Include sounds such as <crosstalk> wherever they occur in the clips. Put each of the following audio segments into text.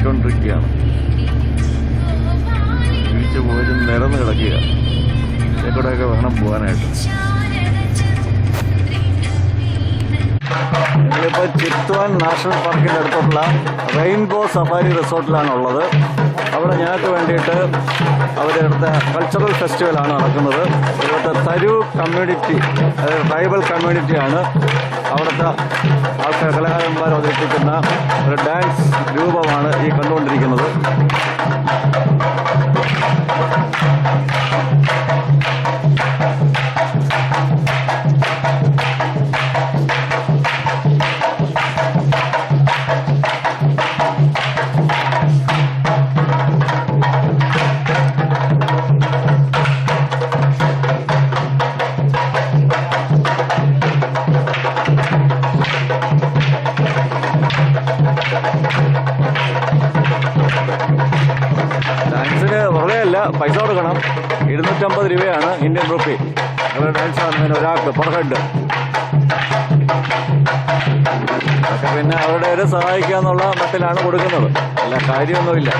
ചിത്തവനിലേക്ക് വിട്ടുകൊണ്ടിരിക്കുകയാണ് beach പോയിട്ട് നിരന്ന് കിടക്കുക ഇതേക്കൂടെയൊക്കെ വേണം പോകാനായിട്ട്. ഞങ്ങളിപ്പോൾ ചിത്വാൻ നാഷണൽ പാർക്കിന്റെ അടുത്തുള്ള റെയിൻബോ സഫാരി റിസോർട്ടിലാണ് ഉള്ളത് അവിടെ ഞങ്ങൾക്ക് വേണ്ടിയിട്ട് അവരുടെ അടുത്ത കൾച്ചറൽ ഫെസ്റ്റിവലാണ് നടക്കുന്നത്. ഇവിടുത്തെ തരു കമ്മ്യൂണിറ്റി അതായത് ട്രൈബൽ കമ്മ്യൂണിറ്റിയാണ് അവിടുത്തെ ആൾക്കാർ കലാകാരന്മാർ അവതരിപ്പിക്കുന്ന ഒരു ഡാൻസ് രൂപമാണ് ഈ കണ്ടുകൊണ്ടിരിക്കുന്നത്. വെറുതെ അല്ല പൈസ കൊടുക്കണം. ഇരുന്നൂറ്റമ്പത് രൂപയാണ് ഇന്ത്യൻ റുപ്പി ഒരാൾക്ക് പെർ ഹെഡ് അതൊക്കെ പിന്നെ അവരുടെ ഒരു സഹായിക്കുക എന്നുള്ള മട്ടിലാണ് കൊടുക്കുന്നത്. അല്ല കാര്യമൊന്നുമില്ല.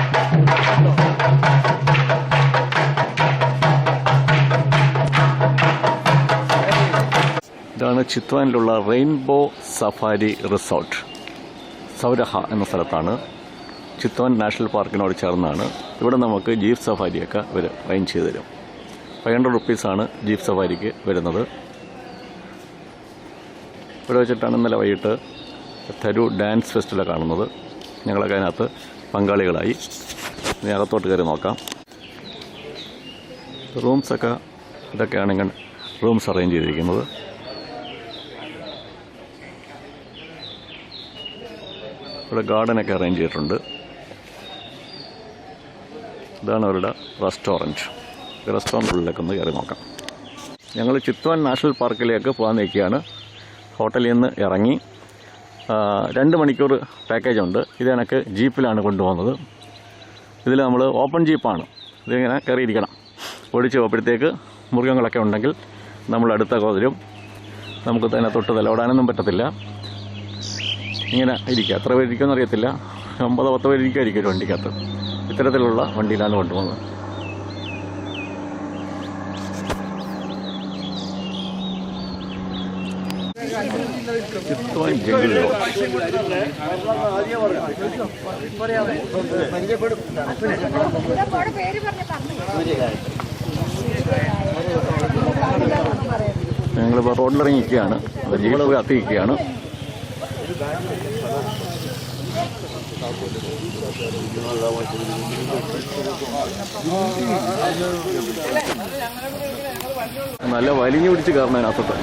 ഇതാണ് ചിത്വാനിലുള്ള റെയിൻബോ സഫാരി റിസോർട്ട് സൗരഹ എന്ന സ്ഥലത്താണ് ചിത്തോൻ നാഷണൽ പാർക്കിനോട് ചേർന്നാണ് ഇവിടെ നമുക്ക് ജീപ്പ് സഫാരിയൊക്കെ വരെ വൈൻ ചെയ്ത് തരും. ഫൈവ് ഹൺഡ്രഡ് റുപ്പീസാണ് ജീപ്പ് സഫാരിക്ക് വരുന്നത്. ഇവിടെ വെച്ചിട്ടാണ് ഇന്നലെ വൈകിട്ട് തരു ഡാൻസ് ഫെസ്റ്റിവൽ കാണുന്നത്. ഞങ്ങളൊക്കെ അതിനകത്ത് പങ്കാളികളായി. ഇനി അകത്തോട്ട് കയറി നോക്കാം. റൂംസൊക്കെ ഇതൊക്കെയാണ് ഇങ്ങനെ റൂംസ് അറേഞ്ച് ചെയ്തിരിക്കുന്നത്. ഇവിടെ ഗാർഡനൊക്കെ അറേഞ്ച് ചെയ്തിട്ടുണ്ട്. ഇതാണ് അവരുടെ റെസ്റ്റോറന്റ് റെസ്റ്റോറന്റുകളിലേക്ക് ഒന്ന് കയറി നോക്കാം. ഞങ്ങൾ ചിത്വാൻ നാഷണൽ പാർക്കിലേക്ക് പോകാൻ നിൽക്കുകയാണ്. ഹോട്ടലിൽ നിന്ന് ഇറങ്ങി. രണ്ട് മണിക്കൂർ പാക്കേജ് ഉണ്ട്. ഇത് കണക്ക് ജീപ്പിലാണ് കൊണ്ടുപോകുന്നത്. ഇതിൽ നമ്മൾ ഓപ്പൺ ജീപ്പാണ് ഇതിങ്ങനെ കയറിയിരിക്കണം. ഓടിച്ച് പോകുമ്പോഴത്തേക്ക് മൃഗങ്ങളൊക്കെ ഉണ്ടെങ്കിൽ നമ്മൾ അടുത്ത കോതിലും നമുക്ക് തന്നെ തൊട്ട് തലോടാനൊന്നും പറ്റത്തില്ല. ഇങ്ങനെ ഇരിക്കുക. എത്ര പേരിരിക്കുമെന്ന് അറിയത്തില്ല. ഒമ്പതോ പത്തോ പേരിരിക്കുമായിരിക്കും ഒരു വണ്ടിക്കകത്ത്. ഇത്തരത്തിലുള്ള വണ്ടിയിലാണ് കൊണ്ടുപോകുന്നത്. ഞങ്ങളിപ്പോ ജംഗിൾ ജീവിതം കത്തിക്കുകയാണ് ജീപ്പ് കത്തി നിൽക്കുകയാണ് നല്ല വലിഞ്ഞു പിടിച്ച് കയറണേ അതിനകത്തോട്ട്.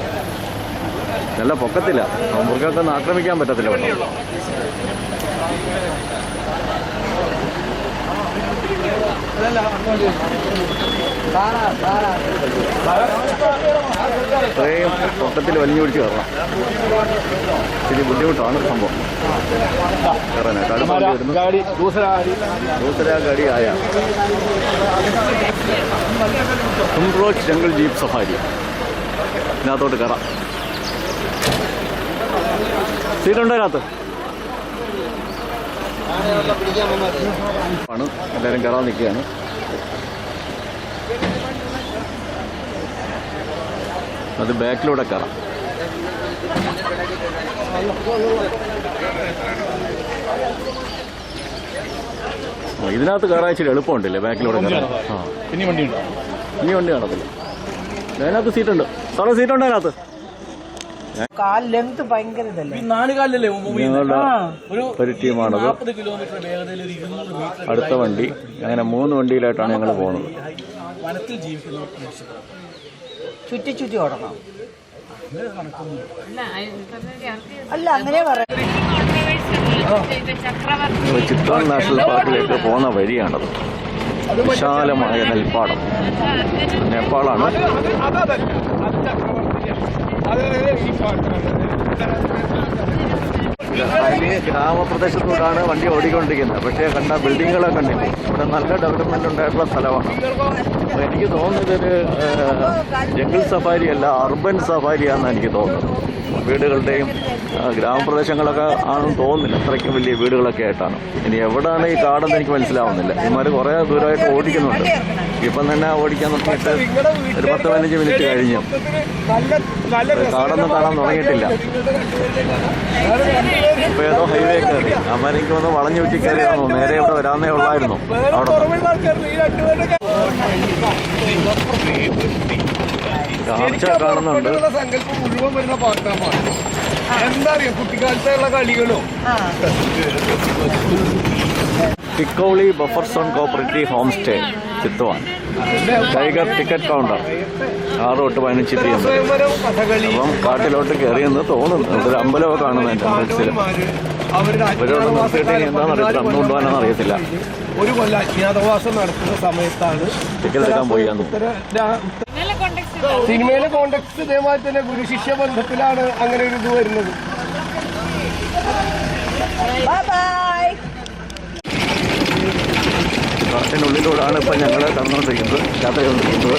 നല്ല പൊക്കത്തില്ല. മൃഗത്തൊന്നും ആക്രമിക്കാൻ പറ്റത്തില്ല ഇത്രയും പൊട്ടത്തിൽ വലിഞ്ഞു പിടിച്ച് കയറണം. ഇച്ചിരി ബുദ്ധിമുട്ടാണ് സംഭവം. കയറാനായിട്ട് അടുത്ത ദൂസരാ ഗാഡി ആയ തുംറോച്ച് ജംഗിൾ ജീപ്പ് സഫാരി. ഇതിനകത്തോട്ട് കയറാം. സീറ്റുണ്ടോ അതിനകത്ത് ആണ് എല്ലാവരും കയറാൻ നിൽക്കുകയാണ്. അത് ബാക്കിലൂടെ കയറാം. ഇതിനകത്ത് കയറാൻ ഇച്ചിരി എളുപ്പമുണ്ടല്ലേ? ബാക്കിലൂടെ കയറാൻ. ആ. ഇനി വണ്ടി കാണത്തില്ല. അതിനകത്ത് സീറ്റുണ്ട് സാറേ സീറ്റുണ്ട് അതിനകത്ത് കാൽ ലെങ്ത് ഭയങ്കര ഇതല്ലേ? ഈ നാല് ഞങ്ങളുടെ ഒരു ടീമാണത്. കിലോമീറ്റർ വേഗതയിൽ അടുത്ത വണ്ടി. അങ്ങനെ മൂന്ന് വണ്ടിയിലായിട്ടാണ് ഞങ്ങൾ പോകുന്നത് വനത്തിൽ ജീവിക്കുന്ന ചുറ്റി ചുറ്റി ഓടണം. അല്ല അങ്ങനെ പറയാം ചിത്രാൻ നാഷണൽ പാർക്കിലേക്ക് പോകുന്ന വഴിയാണത്. വിശാലമായ നെൽപ്പാടം. നേപ്പാളാണ്. ഗ്രാമപ്രദേശത്തൂടാണ് വണ്ടി ഓടിക്കൊണ്ടിരിക്കുന്നത്. പക്ഷേ കണ്ട ബിൽഡിങ്ങുകളെ കണ്ടില്ല? ഇവിടെ നല്ല ഡെവലപ്മെന്റ് ഉണ്ടായിട്ടുള്ള സ്ഥലമാണ്. അപ്പോൾ എനിക്ക് തോന്നുന്നത് ഒരു ജംഗിൾ സഫാരി അല്ല അർബൻ സഫാരിയാണെന്ന് എനിക്ക് തോന്നുന്നത്. വീടുകളുടെയും ഗ്രാമപ്രദേശങ്ങളൊക്കെ ആണെന്ന് തോന്നുന്നില്ല. അത്രയ്ക്കും വലിയ വീടുകളൊക്കെ ആയിട്ടാണ്. ഇനി എവിടെയാണ് ഈ കാടെന്ന് എനിക്ക് മനസ്സിലാവുന്നില്ല. ഇമാര് കുറേ ദൂരമായിട്ട് ഓടിക്കുന്നുണ്ട്. ഇപ്പം തന്നെ ഓടിക്കാൻ നോക്കിയിട്ട് ഒരു പത്ത് പതിനഞ്ച് മിനിറ്റ് കഴിഞ്ഞു. കാടൊന്നും കാണാൻ തുടങ്ങിയിട്ടില്ല. ഇപ്പൊ ഏതോ ഹൈവേ കയറി. അമ്മരെനിക്ക് വന്ന് വളഞ്ഞു ചുറ്റി കയറിയാണോ നേരെ ഇവിടെ വരാന്നേ ഉള്ളായിരുന്നു. അവിടെ കാഴ്ച കാണുന്നുണ്ട്. സങ്കല്പം മുഴുവൻ വരുന്ന പാട്ടാണ് എന്താ അറിയാം? കുട്ടിക്കാലത്തുള്ള കളികളും. <laughs> Tikauli buffer zone cooperative home stay Chitwan tiger ticket counter ആറ് തൊട്ട് പതിനഞ്ച് പി എം അപ്പം കാട്ടിലോട്ട് കയറിയെന്ന് തോന്നുന്നു. ഒരു അമ്പലമൊക്കെ കാണുന്നു എന്റെ മനസ്സിൽ. അവരുടെ ഇവരോട് ഇനി എന്താണെന്ന് അറിയത്തില്ല. അന്ന് കൊണ്ടുപോകാനെന്ന് അറിയത്തില്ല. ഒരു കൊല്ല അജ്ഞാതവാസം നടത്തുന്ന സമയത്താണ്. ടിക്കറ്റ് എടുക്കാൻ പോയി അന്ന് സിനിമയിലെ കോണ്ടക്സ്റ്റ് ഇതേമാതിരി തന്നെ ഗുരുശിഷ്യ ബന്ധത്തിലാണ് അങ്ങനെ ഒരു ഇത് വരുന്നത്. ബൈ ബൈ കാട്ടിനുള്ളിലൂടെയാണ് ഇപ്പം ഞങ്ങൾ കടന്നുകൊണ്ടിരിക്കുന്നത് യാത്ര ചെയ്തുകൊണ്ടിരിക്കുന്നത്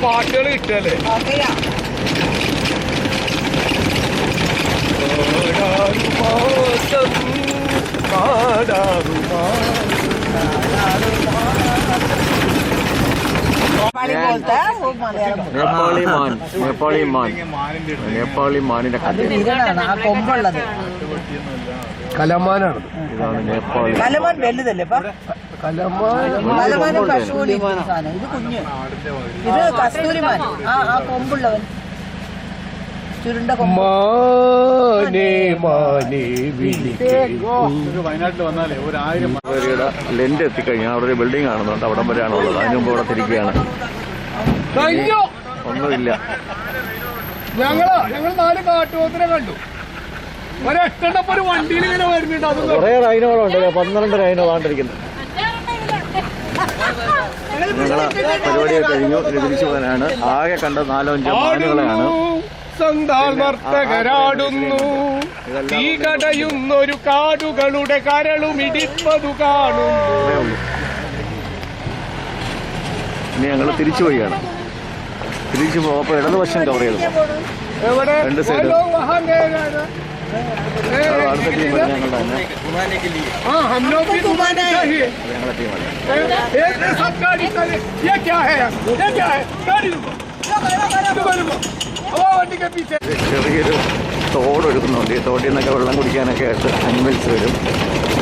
പാട്ടുകൾ കിട്ടല്ലേ നേപ്പാളി മാൻ നേപ്പാളി മാൻ നേപ്പാളി മാനിന്റെ കൊമ്പുള്ളത്. കലമാനാണ്. ഇതാണ് നേപ്പാളി കലമാൻ വലുതല്ലേ ഇപ്പൊ? കലമാൻ. കലമാനും പശുവിന് ഇത് കുഞ്ഞ്. ഇത് കസ്തൂരിമാൻ. ആ ആ കൊമ്പുള്ളവൻ. മാനേ മാനേ ലെൻഡ് എത്തിക്കഴിഞ്ഞാൽ അവിടെ ഒരു ബിൽഡിംഗ് കാണുന്നുണ്ട്. അവിടെ വരെയാണ് ഉള്ളത്. അതിന് മുമ്പ് ഇവിടെ തിരിക്കുകയാണ്. ഒന്നുമില്ല. ഞങ്ങൾ ഞങ്ങൾ നാല് കാട്ടുപോത്തിനെ കണ്ടു. ഒരെട്ടെണ്ണപ്പോ ഒരു വണ്ടിയിൽ ഇങ്ങനെ വരുന്നുണ്ട്. അത് കുറേ റൈനോകളുണ്ട് പന്ത്രണ്ട് റൈനോ താണ്ടിരിക്കുന്നു ഞങ്ങളെ പരിപാടിയൊക്കെ കഴിഞ്ഞു. തിരിച്ചു പോകാനാണ്. ആകെ കണ്ട നാലോ അഞ്ചോ മാനുകളെയാണ്. വസന്താൽ നർത്തകരാടുന്നു. തീ കടയുന്നൊരു കാടുകളുടെ കരളും ഇടിപ്പതു കാണുന്നു. ഞങ്ങൾ തിരിച്ചു പോയാണ് തിരിച്ചു പോകുമ്പോൾ ഇടതുവശം കവർ ചെയ്തു. രണ്ട് സൈഡ് ഞങ്ങളുടെ ഞങ്ങളുടെ ടീമാണ് ചെറിയൊരു തോടൊഴുക്കുന്നുണ്ട് ഈ തോട്ടിൽ നിന്നൊക്കെ വെള്ളം കുടിക്കാനൊക്കെ ആയിട്ട് അനിമൽസ് വരും.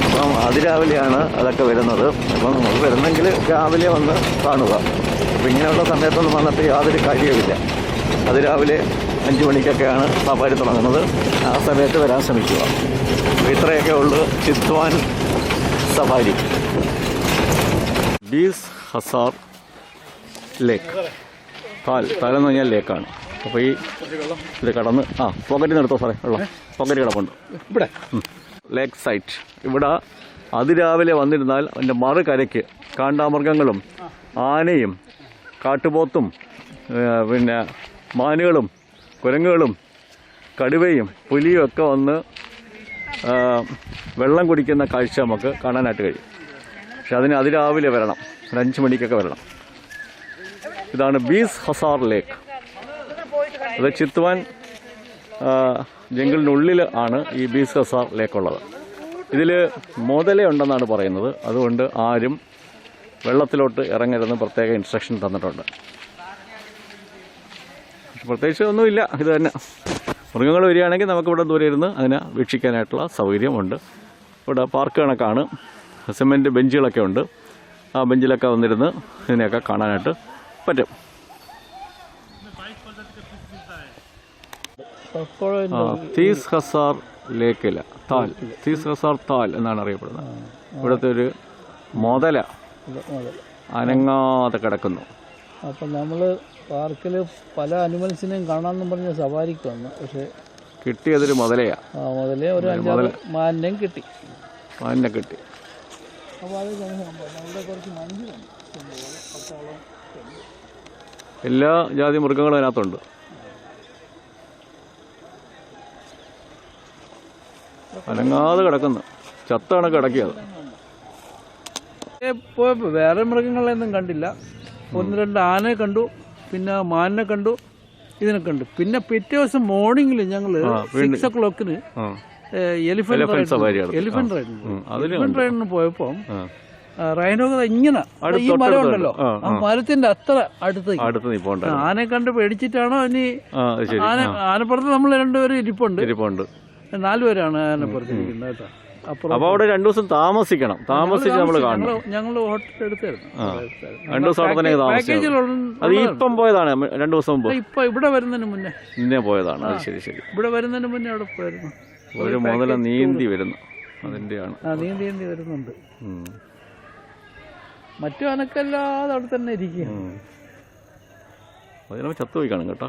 അപ്പം അതിരാവിലെയാണ് അതൊക്കെ വരുന്നത്. അപ്പം നമ്മൾ വരുന്നെങ്കിൽ രാവിലെ വന്ന് കാണുക. അപ്പം ഇങ്ങനെയുള്ള സമയത്തൊന്നും വന്നിട്ട് യാതൊരു കാര്യവുമില്ല. അതിരാവിലെ അഞ്ച് മണിക്കൊക്കെയാണ് സഫാരി തുടങ്ങുന്നത്. ആ സമയത്ത് വരാൻ ശ്രമിക്കുക. ഇത്രയൊക്കെ ഉള്ളു ചിത്വാൻ സഫാരി. ബീസ് ഹസാർ ലേക്ക്. താൽ താലെന്ന് പറഞ്ഞാൽ ലേക്കാണ്. അപ്പോൾ ഈ ഇത് കടന്ന് ആ പോക്കറ്റിൽ നിർത്തോ സാറേ ഉള്ള? പോക്കറ്റ് കിടപ്പുണ്ട്. ഇവിടെ? ലേക്ക് സൈറ്റ് ഇവിടെ അതിരാവിലെ വന്നിരുന്നാൽ അതിന്റെ മറുകരയ്ക്ക് കാണ്ടാമൃഗങ്ങളും ആനയും കാട്ടുപോത്തും പിന്നെ മാനുകളും കുരങ്ങുകളും കടുവയും പുലിയും ഒക്കെ വന്ന് വെള്ളം കുടിക്കുന്ന കാഴ്ച നമുക്ക് കാണാനായിട്ട് കഴിയും. പക്ഷെ അതിന് അതിരാവിലെ വരണം. ഒരു അഞ്ച് മണിക്കൊക്കെ വരണം. ഇതാണ് ബീസ് ഹസാർ ലേക്ക്. അത് ചിത്വാൻ ജംഗിളിനുള്ളിൽ ആണ് ഈ ബീസ് ഹസാർ ലേക്കുള്ളത് ഇതിൽ മുതലയുണ്ടെന്നാണ് പറയുന്നത്. അതുകൊണ്ട് ആരും വെള്ളത്തിലോട്ട് ഇറങ്ങരുതെന്ന് പ്രത്യേക ഇൻസ്ട്രക്ഷൻ തന്നിട്ടുണ്ട്. പ്രത്യേകിച്ച് ഒന്നുമില്ല. ഇത് തന്നെ. മൃഗങ്ങൾ വരികയാണെങ്കിൽ നമുക്കിവിടെ ദൂരെ ഇരുന്ന് അതിനെ വീക്ഷിക്കാനായിട്ടുള്ള സൗകര്യമുണ്ട്. ഇവിടെ പാർക്ക് കണക്കാണ്. സിമെന്റ് ബെഞ്ചുകളൊക്കെ ഉണ്ട്. ആ ബെഞ്ചിലൊക്കെ വന്നിരുന്ന് ഇതിനെയൊക്കെ കാണാനായിട്ട് പറ്റും. തീസ് ഹസാർ ലേക്കില താൽ. തീസ് ഹസാർ താൽ എന്നാണ് അറിയപ്പെടുന്നത്. ഇവിടുത്തെ ഒരു മുതല. അനങ്ങാതെ കിടക്കുന്നു. അപ്പം നമ്മൾ പാർക്കിൽ പല അനിമൽസിനെയും കാണാമെന്നും പറഞ്ഞ് സവാരിക്ക് വന്നു. പക്ഷേ കിട്ടിയതൊരു മുതലയാ. ആ മുതലേ ഒരു അഞ്ചാറ് മാനിനെയും കിട്ടി. മാന്യം കിട്ടി. അപ്പോൾ അത് നമ്മുടെ കുറച്ച് മഞ്ഞ് എല്ലാ ജാതി മൃഗങ്ങളും അതിനകത്തുണ്ട്. അനങ്ങാതെ കിടക്കുന്നു. ചത്താണ് കിടക്കിയത്. ഏ, പോയപ്പോ വേറെ മൃഗങ്ങളെയൊന്നും കണ്ടില്ല. ഒന്ന് രണ്ട് ആനയെ കണ്ടു പിന്നെ മാനിനെ കണ്ടു ഇതിനെ കണ്ടു. പിന്നെ പിറ്റേ ദിവസം മോർണിംഗിൽ ഞങ്ങൾ സിക്സ് ഓ ക്ലോക്കിന് എലിഫന്റ്. എലിഫന്റ്. റൈഡിന് എലിഫന്റ് റൈഡിന് പോയപ്പോൾ ഇങ്ങനെ ഈ മരം ഉണ്ടല്ലോ ആ, മരത്തിന്റെ അത്ര അടുത്ത് ആനയെ കണ്ട് പേടിച്ചിട്ടാണോ ഇനി ആന ആനപ്പുറത്ത് നമ്മൾ രണ്ടുപേരും ഇരിപ്പുണ്ട്. ഇരിപ്പുണ്ട്. നാലുപേരാണ് ആനപ്പുറത്ത് പറഞ്ഞിരിക്കുന്നത് കേട്ടോ. അപ്പോൾ അവിടെ രണ്ടു ദിവസം താമസിക്കണം. താമസിച്ച് നമ്മൾ കാണണം. ഞങ്ങൾ ഹോട്ടൽ എടുത്തായിരുന്നു. രണ്ടു ദിവസം അവിടെ തന്നെ താമസിക്കണം അത് ഇപ്പം പോയതാണ്. രണ്ടു ദിവസം മുമ്പ്. ഇപ്പൊ ഇവിടെ വരുന്നതിന് മുന്നേ. ഇന്നേ പോയതാണ്. അത് ശരി ശരി. ഇവിടെ വരുന്നതിന് മുന്നേ അവിടെ പോയിരുന്നു. ഒരു മുതല നീന്തി വരുന്നു. അതിന്റെയാണ്. നീന്തി നീന്തി വരുന്നുണ്ട്. മറ്റു അനക്കല്ലാതെ അവിടെ തന്നെ ഇരിക്കുക. അതിനപ്പോൾ ചത്തുപോയി കാണും കേട്ടോ.